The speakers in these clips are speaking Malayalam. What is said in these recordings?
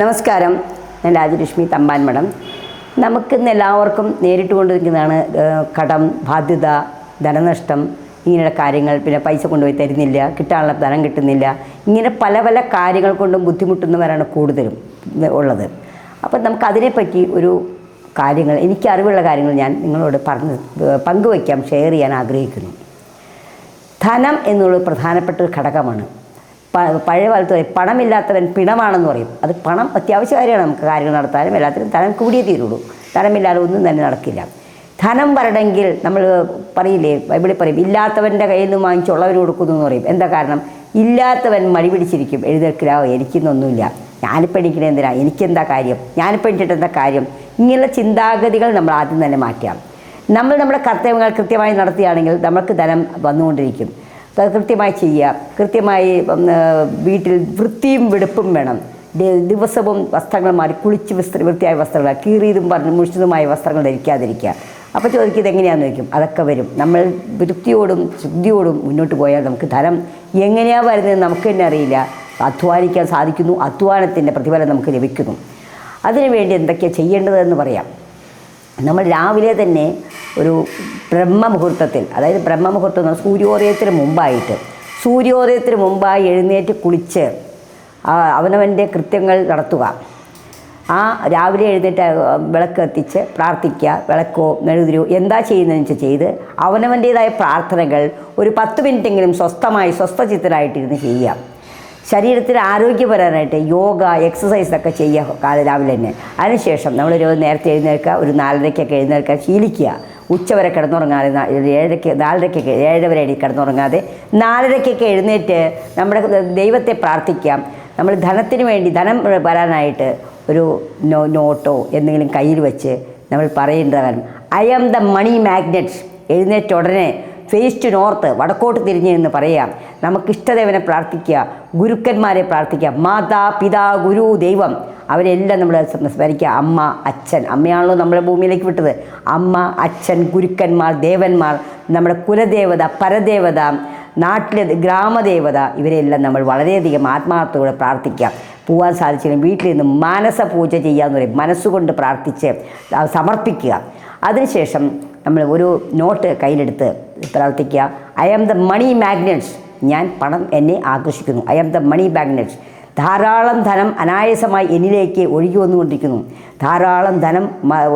നമസ്കാരം. ഞാൻ രാജലക്ഷ്മി തമ്പാൻ മഠം നമുക്കിന്ന് എല്ലാവർക്കും നേരിട്ട് കൊണ്ടിരിക്കുന്നതാണ് കടം ബാധ്യത ധനനഷ്ടം ഇങ്ങനെയുള്ള കാര്യങ്ങൾ പിന്നെ പൈസ കൊണ്ടുപോയി തരുന്നില്ല കിട്ടാനുള്ള ധനം കിട്ടുന്നില്ല ഇങ്ങനെ പല പല കാര്യങ്ങൾ കൊണ്ടും ബുദ്ധിമുട്ടുന്നവരാണ് കൂടുതലും ഉള്ളത്. അപ്പം നമുക്ക് അതിനെപ്പറ്റി ഒരു കാര്യങ്ങൾ എനിക്ക് അറിവുള്ള കാര്യങ്ങൾ ഞാൻ നിങ്ങളോട് പറഞ്ഞ് പങ്കുവയ്ക്കാം ഷെയർ ചെയ്യാൻ ആഗ്രഹിക്കുന്നു. ധനം എന്നുള്ളത് പ്രധാനപ്പെട്ട ഒരു ഘടകമാണ്. പഴയ കാലത്ത് പറയും പണമില്ലാത്തവൻ പിണമാണെന്ന് പറയും. അത് പണം അത്യാവശ്യ കാര്യമാണ് നമുക്ക് കാര്യങ്ങൾ നടത്താനും എല്ലാത്തിനും ധനം കൂടിയേ തീരുള്ളൂ. ധനമില്ലാതെ ഒന്നും തന്നെ നടക്കില്ല. ധനം വരണമെങ്കിൽ നമ്മൾ പറയില്ലേ ബൈബിളിൽ പറയും ഇല്ലാത്തവന്റെ കയ്യിൽ നിന്ന് വാങ്ങിച്ചുള്ളവന് കൊടുക്കുന്നു എന്ന് പറയും. എന്താ കാരണം? ഇല്ലാത്തവൻ മടി പിടിച്ചിരിക്കും. എഴുതേക്കിലാവോ എനിക്കിന്നൊന്നുമില്ല. ഞാനിപ്പോൾ എണീക്കണേ എന്തിനാ? എനിക്കെന്താ കാര്യം? ഞാനിപ്പോൾ എണീറ്റിട്ട് എന്താ കാര്യം? ഇങ്ങനെയുള്ള ചിന്താഗതികൾ നമ്മൾ ആദ്യം തന്നെ മാറ്റാം നമ്മൾ നമ്മുടെ കർത്തവ്യങ്ങൾ കൃത്യമായി നടത്തുകയാണെങ്കിൽ നമുക്ക് ധനം വന്നുകൊണ്ടിരിക്കും. കൃത്യമായി ചെയ്യുക കൃത്യമായി വീട്ടിൽ വൃത്തിയും വെടുപ്പും വേണം. ദിവസവും വസ്ത്രങ്ങൾ മാറി കുളിച്ച് വസ്ത്ര വൃത്തിയായ വസ്ത്രങ്ങൾ കീറിയതും പറഞ്ഞ് മുഷിച്ചതുമായ വസ്ത്രങ്ങൾ ധരിക്കാതിരിക്കുക. അപ്പോൾ ചോദിക്കും ഇതെങ്ങനെയാണെന്ന് ചോദിക്കും. അതൊക്കെ വരും. നമ്മൾ വൃത്തിയോടും ശുദ്ധിയോടും മുന്നോട്ട് പോയാൽ നമുക്ക് ധനം എങ്ങനെയാണ് വരുന്നത് നമുക്ക് തന്നെ അറിയില്ല. അധ്വാനിക്കാൻ സാധിക്കുന്നു. അധ്വാനത്തിന്റെ പ്രതിഫലം നമുക്ക് ലഭിക്കുന്നു. അതിനുവേണ്ടി എന്തൊക്കെയാണ് ചെയ്യേണ്ടതെന്ന് പറയാം. നമ്മൾ രാവിലെ തന്നെ ഒരു ബ്രഹ്മമുഹൂർത്തത്തിൽ അതായത് ബ്രഹ്മമുഹൂർത്തം എന്ന് പറഞ്ഞാൽ സൂര്യോദയത്തിന് മുമ്പായിട്ട് സൂര്യോദയത്തിന് മുമ്പായി എഴുന്നേറ്റ് കുളിച്ച് അവനവന്റെ കൃത്യങ്ങൾ നടത്തുക. ആ രാവിലെ എഴുന്നേറ്റ് വിളക്ക് എത്തിച്ച് പ്രാർത്ഥിക്കുക വിളക്കോ മെഴുതിരോ എന്താ ചെയ്യുന്നതെന്ന് വെച്ചാൽ ചെയ്ത് അവനവന്റേതായ പ്രാർത്ഥനകൾ ഒരു പത്ത് മിനിറ്റെങ്കിലും സ്വസ്ഥമായി സ്വസ്ഥചിത്തരായിട്ടിരുന്ന് ചെയ്യുക. ശരീരത്തിന് ആരോഗ്യപരമായിട്ട് യോഗ എക്സസൈസ് ഒക്കെ ചെയ്യുക രാവിലെ തന്നെ. അതിനുശേഷം നമ്മളൊരു നേരത്തെ എഴുന്നേൽക്കുക ഒരു നാലരയ്ക്കൊക്കെ എഴുന്നേൽക്കുക ശീലിക്കുക. ഉച്ചവരെ കിടന്നുറങ്ങാതെ ഏഴരയ്ക്ക് നാലരയ്ക്കൊക്കെ ഏഴര വരെ കിടന്നുറങ്ങാതെ നാലരയ്ക്കൊക്കെ എഴുന്നേറ്റ് നമ്മുടെ ദൈവത്തെ പ്രാർത്ഥിക്കാം. നമ്മൾ ധനത്തിന് വേണ്ടി ധനം വരാനായിട്ട് ഒരു നോ നോട്ടോ എന്തെങ്കിലും കയ്യിൽ വെച്ച് നമ്മൾ പറയേണ്ടതാണ്. I am the money magnet എഴുന്നേറ്റ ഉടനെ ഫേസ് ടു നോർത്ത് വടക്കോട്ട് തിരിഞ്ഞ് എന്ന് പറയാം. നമുക്ക് ഇഷ്ടദേവനെ പ്രാർത്ഥിക്കുക ഗുരുക്കന്മാരെ പ്രാർത്ഥിക്കുക. മാതാ പിതാ ഗുരു ദൈവം. അവരെല്ലാം നമ്മൾ സ്മരിക്കുക അമ്മ അച്ഛൻ. അമ്മയാണല്ലോ നമ്മളെ ഭൂമിയിലേക്ക് വിട്ടത്. അമ്മ അച്ഛൻ ഗുരുക്കന്മാർ ദേവന്മാർ നമ്മുടെ കുലദേവത പരദേവത നാട്ടിലെ ഗ്രാമദേവത ഇവരെല്ലാം നമ്മൾ വളരെയധികം ആത്മാർത്ഥത്തോടെ പ്രാർത്ഥിക്കുക. പോകാൻ സാധിച്ചില്ല വീട്ടിൽ നിന്ന് മാനസ പൂജ ചെയ്യാന്ന് പറയും. മനസ്സുകൊണ്ട് പ്രാർത്ഥിച്ച് സമർപ്പിക്കുക. അതിനുശേഷം നമ്മൾ ഒരു നോട്ട് കയ്യിലെടുത്ത് പ്രാർത്ഥിക്കുക. I am the money magnets ഞാൻ പണം എന്നെ ആകർഷിക്കുന്നു I am the money magnets ധാരാളം ധനം അനായാസമായി എന്നിലേക്ക് ഒഴുകി വന്നുകൊണ്ടിരിക്കുന്നു. ധാരാളം ധനം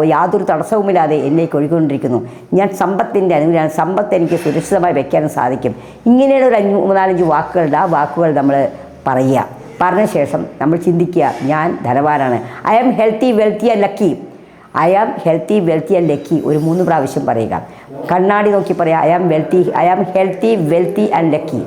യാതൊരു തടസ്സവുമില്ലാതെ എന്നിലേക്ക് ഒഴുകിക്കൊണ്ടിരിക്കുന്നു. ഞാൻ സമ്പത്തിന്റെ അനുഗ്രഹം സമ്പത്ത് എനിക്ക് സുരക്ഷിതമായി വയ്ക്കാനും സാധിക്കും. ഇങ്ങനെയുള്ള ഒരു അഞ്ച് മൂന്നാലഞ്ച് വാക്കുകളുടെ ആ വാക്കുകൾ നമ്മൾ പറയുക. പറഞ്ഞ ശേഷം നമ്മൾ ചിന്തിക്കുക ഞാൻ ധനവാനാണ്. I am healthy wealthy and lucky I am healthy wealthy and lucky ഒരു മൂന്ന് പ്രാവശ്യം പറയുക. കണ്ണാടി നോക്കി പറയുക I am wealthy I am healthy wealthy and lucky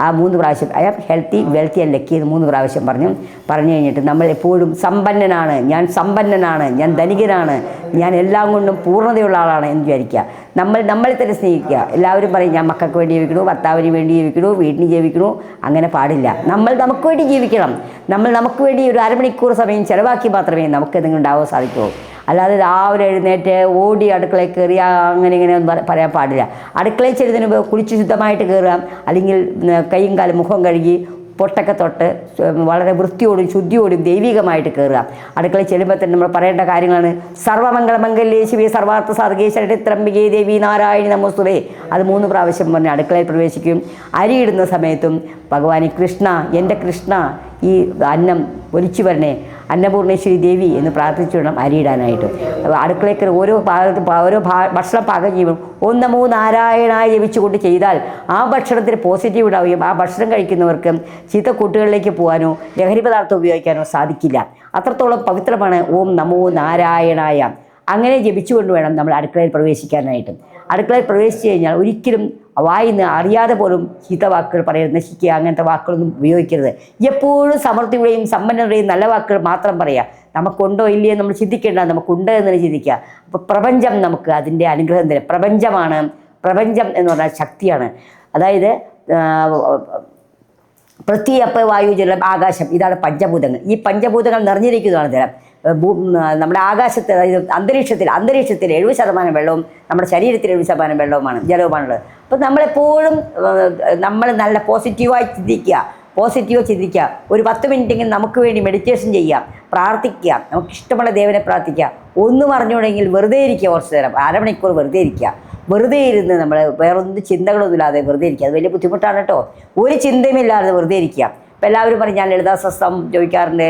ആ മൂന്ന് പ്രാവശ്യം I am healthy wealthy and lucky എന്ന് മൂന്ന് പ്രാവശ്യം പറഞ്ഞു. പറഞ്ഞു കഴിഞ്ഞിട്ട് നമ്മൾ എപ്പോഴും സമ്പന്നനാണ് ഞാൻ സമ്പന്നനാണ് ഞാൻ ധനികനാണ് ഞാൻ എല്ലാം കൊണ്ടും പൂർണതയുള്ള ആളാണ് എന്ന് വിചാരിക്കുക. നമ്മൾ നമ്മളെ തന്നെ സ്നേഹിക്കുക. എല്ലാവരും പറയും ഞാൻ മക്കൾക്ക് വേണ്ടി ജീവിക്കണു ഭർത്താവിന് വേണ്ടി ജീവിക്കണു വീട്ടിന് ജീവിക്കണു. അങ്ങനെ പാടില്ല. നമ്മൾ നമുക്ക് വേണ്ടി ജീവിക്കണം. നമ്മൾ നമുക്ക് വേണ്ടി ഒരു അരമണിക്കൂർ സമയം ചിലവാക്കി മാത്രമേ നമുക്ക് എന്തെങ്കിലും ഉണ്ടാവാൻ സാധിക്കൂ. അല്ലാതെ രാവിലെ എഴുന്നേറ്റ് ഓടി അടുക്കളയിൽ കയറി അങ്ങനെ ഇങ്ങനെ ഒന്നും പറ- പറയാൻ പാടില്ല. അടുക്കളയിൽ ചെല്ലുന്നതിന് കുളിച്ച് ശുദ്ധമായിട്ട് കയറുക. അല്ലെങ്കിൽ കൈയും കാലും മുഖം കഴുകി പൊട്ടൊക്കെ തൊട്ട് വളരെ വൃത്തിയോടും ശുദ്ധിയോടും ദൈവികമായിട്ട് കയറുക. അടുക്കളയിൽ ചെല്ലുമ്പോൾ തന്നെ നമ്മൾ പറയേണ്ട കാര്യങ്ങളാണ്. സർവമംഗളമംഗല്യേ ശിവേ സർവാർത്ഥ സാധകേശ്വരട്ടെ ത്രംബികേ ദേവി നാരായണി നമോസ്തുവേ അത് മൂന്ന് പ്രാവശ്യം പറഞ്ഞ് അടുക്കളയിൽ പ്രവേശിക്കും. അരിയിടുന്ന സമയത്തും ഭഗവാനി കൃഷ്ണ എന്റെ കൃഷ്ണ ഈ അന്നം ഒലിച്ചു വരണേ. അന്നപൂർണേശ്വരി ദേവി എന്ന് പ്രാർത്ഥിച്ചു വേണം അരിയിടാനായിട്ട്. അടുക്കളയ്ക്ക് ഓരോ ഭാഗത്ത് ഓരോ ഭക്ഷണം പാകം ചെയ്യുമ്പോൾ ഒന്ന് മൂന്നാരായണായി ജപിച്ചുകൊണ്ട് ചെയ്താൽ ആ ഭക്ഷണത്തിന് പോസിറ്റീവ് ഉണ്ടാവുകയും ആ ഭക്ഷണം കഴിക്കുന്നവർക്ക് ചീത്ത കൂട്ടുകളിലേക്ക് പോകാനോ ലഹരി പദാർത്ഥം ഉപയോഗിക്കാനോ സാധിക്കില്ല. അത്രത്തോളം പവിത്രമാണ് ഓം നമോ നാരായണായ. അങ്ങനെ ജപിച്ചുകൊണ്ട് വേണം നമ്മൾ അടുക്കളയിൽ പ്രവേശിക്കാനായിട്ട്. അടുക്കളയിൽ പ്രവേശിച്ചു കഴിഞ്ഞാൽ ഒരിക്കലും വായിന്ന് അറിയാതെ പോലും ചീത്ത വാക്കുകൾ പറയരുത് നശിക്കുക അങ്ങനത്തെ വാക്കുകളൊന്നും ഉപയോഗിക്കരുത്. എപ്പോഴും സമൃദ്ധിയുടെയും സമ്പന്നതയുടെയും നല്ല വാക്കുകൾ മാത്രം പറയുക നമുക്കുണ്ടോ ഇല്ലയോ നമ്മൾ ചിന്തിക്കേണ്ട നമുക്കുണ്ട് എന്ന് ചിന്തിക്കുക. അപ്പോൾ പ്രപഞ്ചം നമുക്ക് അതിന്റെ അനുഗ്രഹം തരും. പ്രപഞ്ചമാണ് പ്രപഞ്ചം എന്ന് പറഞ്ഞാൽ ശക്തിയാണ്. അതായത് പൃഥ്വി അപ്പ് വായു ജലം ആകാശം ഇതാണ് പഞ്ചഭൂതങ്ങൾ. ഈ പഞ്ചഭൂതങ്ങൾ നിറഞ്ഞിരിക്കുന്നതാണ് ജലം. നമ്മുടെ ആകാശത്ത് അതായത് അന്തരീക്ഷത്തിൽ അന്തരീക്ഷത്തിൽ എഴുപത് ശതമാനം വെള്ളവും നമ്മുടെ ശരീരത്തിൽ എഴുപത് ശതമാനം വെള്ളവുമാണ് ജലവുമാണുള്ളത്. അപ്പോൾ നമ്മളെപ്പോഴും നമ്മൾ നല്ല പോസിറ്റീവായി ചിന്തിക്കുക പോസിറ്റീവ് ചിന്തിക്കുക. ഒരു പത്ത് മിനിറ്റെങ്കിലും നമുക്ക് വേണ്ടി മെഡിറ്റേഷൻ ചെയ്യാം പ്രാർത്ഥിക്കുക നമുക്ക് ഇഷ്ടമുള്ള ദേവനെ പ്രാർത്ഥിക്കുക. ഒന്നും അറിഞ്ഞുകൂടെങ്കിൽ വെറുതെ ഇരിക്കുക കുറച്ച് നേരം അരമണിക്കൂർ വെറുതെ ഇരിക്കുക. വെറുതെ ഇരുന്ന് നമ്മൾ വേറൊന്നും ചിന്തകളൊന്നുമില്ലാതെ വെറുതെ ഇരിക്കുക. അത് വലിയ ബുദ്ധിമുട്ടാണ് കേട്ടോ. ഒരു ചിന്തയുമില്ലാതെ വെറുതെ ഇരിക്കുക. ഇപ്പം എല്ലാവരും പറയും ഞാൻ ലളിതാസ്വസ്ഥം ചോദിക്കാറുണ്ട്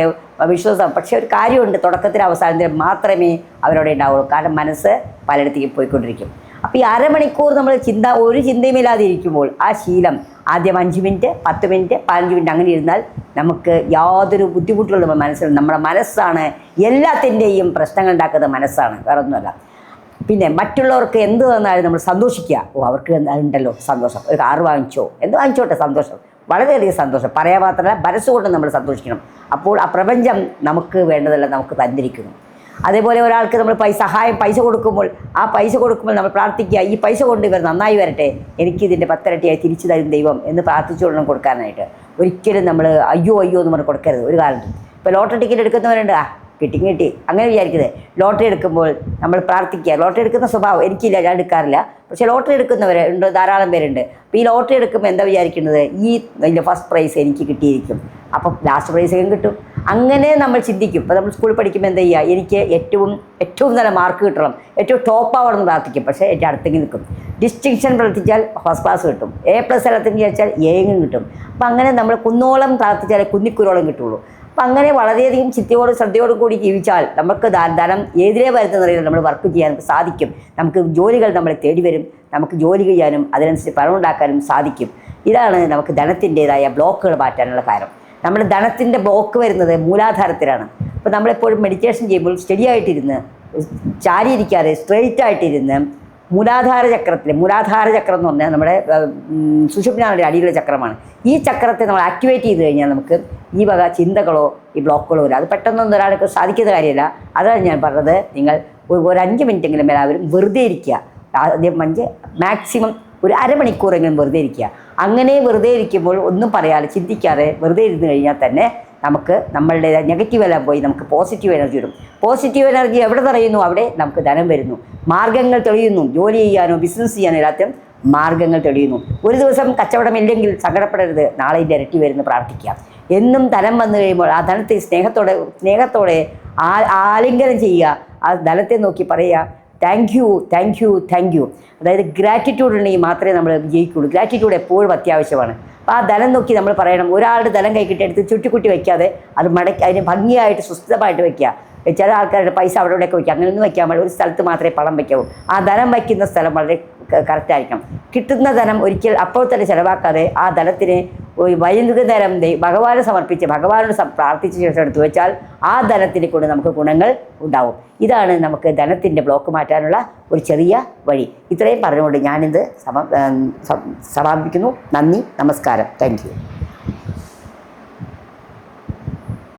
വിശ്വാസം പക്ഷേ ഒരു കാര്യമുണ്ട് തുടക്കത്തിൽ അവസാനത്തിൽ മാത്രമേ അവരോട് ഉണ്ടാവുള്ളൂ. കാരണം മനസ്സ് പലയിടത്തേക്ക് പോയിക്കൊണ്ടിരിക്കും. അപ്പോൾ ഈ അരമണിക്കൂർ നമ്മൾ ചിന്ത ഒരു ചിന്തയുമില്ലാതെ ഇരിക്കുമ്പോൾ ആ ശീലം ആദ്യം അഞ്ച് മിനിറ്റ് പത്ത് മിനിറ്റ് പതിനഞ്ച് മിനിറ്റ് അങ്ങനെ ഇരുന്നാൽ നമുക്ക് യാതൊരു ബുദ്ധിമുട്ടുകളും നമ്മുടെ മനസ്സിൽ നമ്മുടെ മനസ്സാണ് എല്ലാത്തിന്റെയും പ്രശ്നങ്ങൾ ഉണ്ടാക്കുന്നത് മനസ്സാണ്. വേറെ ഒന്നുമല്ല പിന്നെ മറ്റുള്ളവർക്ക് എന്ത് തന്നാലും നമ്മൾ സന്തോഷിക്കുക. ഓ അവർക്ക് ഉണ്ടല്ലോ സന്തോഷം. ഒരു കാറ് വാങ്ങിച്ചോ. എന്ത് വാങ്ങിച്ചോട്ടെ സന്തോഷം. വളരെയധികം സന്തോഷം. പറയാൻ മാത്രമല്ല മനസ്സുകൊണ്ട് നമ്മൾ സന്തോഷിക്കണം. അപ്പോൾ ആ പ്രപഞ്ചം നമുക്ക് വേണ്ടതെല്ലാം നമുക്ക് തന്നിരിക്കുന്നു. അതേപോലെ ഒരാൾക്ക് നമ്മൾ പൈസ സഹായം പൈസ കൊടുക്കുമ്പോൾ ആ പൈസ കൊടുക്കുമ്പോൾ നമ്മൾ പ്രാർത്ഥിക്കുക ഈ പൈസ കൊണ്ട് ഇവർ നന്നായി വരട്ടെ എനിക്ക് ഇതിന്റെ പത്തിരട്ടിയായി തിരിച്ചു തരും ദൈവം എന്ന് പ്രാർത്ഥിച്ചുകൊള്ളണം കൊടുക്കാനായിട്ട്. ഒരിക്കലും നമ്മൾ അയ്യോ അയ്യോ എന്ന് പറഞ്ഞ് കൊടുക്കരുത്. ഒരു കാലത്തും. ഇപ്പോൾ ലോട്ടറി ടിക്കറ്റ് എടുക്കുന്നവരുണ്ട്. കിട്ടി കിട്ടി. അങ്ങനെ വിചാരിക്കുന്നത് ലോട്ടറി എടുക്കുമ്പോൾ നമ്മൾ പ്രാർത്ഥിക്കുക. ലോട്ടറി എടുക്കുന്ന സ്വഭാവം എനിക്കില്ല ഞാൻ എടുക്കാറില്ല. പക്ഷേ ലോട്ടറി എടുക്കുന്നവർ ഉണ്ട് ധാരാളം പേരുണ്ട്. അപ്പോൾ ഈ ലോട്ടറി എടുക്കുമ്പോൾ എന്താ വിചാരിക്കുന്നത്? ഈ അതിന്റെ ഫസ്റ്റ് പ്രൈസ് എനിക്ക് കിട്ടിയിരിക്കും. അപ്പം ലാസ്റ്റ് പ്രൈസ് കിട്ടും. അങ്ങനെ നമ്മൾ ചിന്തിക്കും. ഇപ്പോൾ നമ്മൾ സ്കൂളിൽ പഠിക്കുമ്പോൾ എന്താ ചെയ്യുക? എനിക്ക് ഏറ്റവും ഏറ്റവും നല്ല മാർക്ക് കിട്ടണം. ഏറ്റവും ടോപ്പ് ആവണം എന്ന് പ്രാർത്ഥിക്കും. പക്ഷേ എന്റെ അടുത്തെങ്കിൽ നിൽക്കും. ഡിസ്റ്റിങ്ഷൻ പ്രവർത്തിച്ചാൽ ഫസ്റ്റ് ക്ലാസ് കിട്ടും. എ പ്ലസ് എല്ലാത്തിനും വിചാരിച്ചാൽ എയും കിട്ടും. അപ്പം അങ്ങനെ നമ്മൾ കുന്നോളം പ്രാർത്ഥിച്ചാലേ കുന്നിക്കുരോളം കിട്ടുള്ളൂ. അപ്പം അങ്ങനെ വളരെയധികം ചിത്തയോടും ശ്രദ്ധയോടും കൂടി ജീവിച്ചാൽ നമുക്ക് ധനം ഏതിലേ വരുന്നറിയില്ല നമ്മൾ വർക്ക് ചെയ്യാൻ സാധിക്കും. നമുക്ക് ജോലികൾ നമ്മളെ തേടി വരും. നമുക്ക് ജോലി ചെയ്യാനും അതിനനുസരിച്ച് പണം ഉണ്ടാക്കാനും സാധിക്കും. ഇതാണ് നമുക്ക് ധനത്തിന്റെതായ ബ്ലോക്കുകൾ മാറ്റാനുള്ള കാരണം. നമ്മൾ ധനത്തിന്റെ ബ്ലോക്ക് വരുന്നത് മൂലാധാരത്തിലാണ്. അപ്പോൾ നമ്മളെപ്പോഴും മെഡിറ്റേഷൻ ചെയ്യുമ്പോൾ സ്റ്റഡി ആയിട്ടിരുന്ന് ചാരിയിരിക്കാതെ സ്ട്രെയിറ്റ് ആയിട്ടിരുന്ന് മൂലാധാര ചക്രത്തിൽ മൂലാധാര ചക്രം എന്ന് പറഞ്ഞാൽ നമ്മുടെ സുഷുപ്നാളുടെ അടിയിലുള്ള ചക്രമാണ്. ഈ ചക്രത്തെ നമ്മൾ ആക്ടിവേറ്റ് ചെയ്ത് കഴിഞ്ഞാൽ നമുക്ക് ഈ വക ചിന്തകളോ ഈ ബ്ലോക്കുകളോ വരില്ല അത് പെട്ടെന്നൊന്നും ഒരാൾക്ക് സാധിക്കുന്ന കാര്യമല്ല. അതാണ് ഞാൻ പറഞ്ഞത്. നിങ്ങൾ ഒരു അഞ്ച് മിനിറ്റെങ്കിലും എല്ലാവരും വെറുതെ ഇരിക്കുക. ആദ്യം അഞ്ച് മാക്സിമം ഒരു അരമണിക്കൂറെങ്കിലും വെറുതെ ഇരിക്കുക. അങ്ങനെ വെറുതെ ഇരിക്കുമ്പോൾ ഒന്നും പറയാതെ ചിന്തിക്കാതെ വെറുതെ ഇരുന്ന് കഴിഞ്ഞാൽ തന്നെ നമുക്ക് നമ്മളുടെ നെഗറ്റീവ് എല്ലാം പോയി നമുക്ക് പോസിറ്റീവ് എനർജി വരും. പോസിറ്റീവ് എനർജി എവിടെ നിറയുന്നു? അവിടെ നമുക്ക് ധനം വരുന്നു. മാർഗങ്ങൾ തെളിയുന്നു. ജോലി ചെയ്യാനോ ബിസിനസ് ചെയ്യാനോ എല്ലാത്തിനും മാർഗങ്ങൾ തെളിയുന്നു. ഒരു ദിവസം കച്ചവടമില്ലെങ്കിൽ സങ്കടപ്പെടരുത്. നാളെ ഇതിന്റെ ഇരട്ടി വരുന്ന പ്രാർത്ഥിക്കുക. എന്നും ധനം വന്നു കഴിയുമ്പോൾ ആ ധനത്തെ സ്നേഹത്തോടെ സ്നേഹത്തോടെ ആ ആലിംഗനം ചെയ്യുക. ആ ധനത്തെ നോക്കി പറയുക thank you thank you thank you അതായത് ഗ്രാറ്റിറ്റ്യൂഡ് ഉണ്ടെങ്കിൽ മാത്രമേ നമ്മൾ ജയിക്കുള്ളൂ ഗ്രാറ്റിറ്റ്യൂഡ് എപ്പോഴും അത്യാവശ്യമാണ്. അപ്പോൾ ആ ധനം നോക്കി നമ്മൾ പറയണം. ഒരാളുടെ ധനം കൈക്കിട്ട് എടുത്ത് ചുട്ടിക്കുട്ടി വയ്ക്കാതെ അത് മടക്കി അതിന് ഭംഗിയായിട്ട് സുസ്ഥിരമായിട്ട് വയ്ക്കുക. ചില ആൾക്കാരുടെ പൈസ അവിടെ ഇവിടെയൊക്കെ അങ്ങനെ ഒന്നും വയ്ക്കാൻ പാടില്ല. ഒരു സ്ഥലത്ത് മാത്രമേ പണം വയ്ക്കാവൂ. ആ ധനം വയ്ക്കുന്ന സ്ഥലം വളരെ കറക്റ്റായിരിക്കണം കിട്ടുന്ന ധനം ഒരിക്കൽ അപ്പോൾ തന്നെ ചിലവാക്കാതെ ആ ധനത്തിന് വൈകുന്നേരം ഭഗവാനെ സമർപ്പിച്ച് ഭഗവാനോട് പ്രാർത്ഥിച്ച ശേഷം എടുത്തു വെച്ചാൽ ആ ധനത്തിനെ കൊണ്ട് നമുക്ക് ഗുണങ്ങൾ ഉണ്ടാവും. ഇതാണ് നമുക്ക് ധനത്തിന്റെ ബ്ലോക്ക് മാറ്റാനുള്ള ഒരു ചെറിയ വഴി. ഇത്രയും പറഞ്ഞുകൊണ്ട് ഞാനിത് സമ സമാപിക്കുന്നു. നന്ദി നമസ്കാരം. താങ്ക്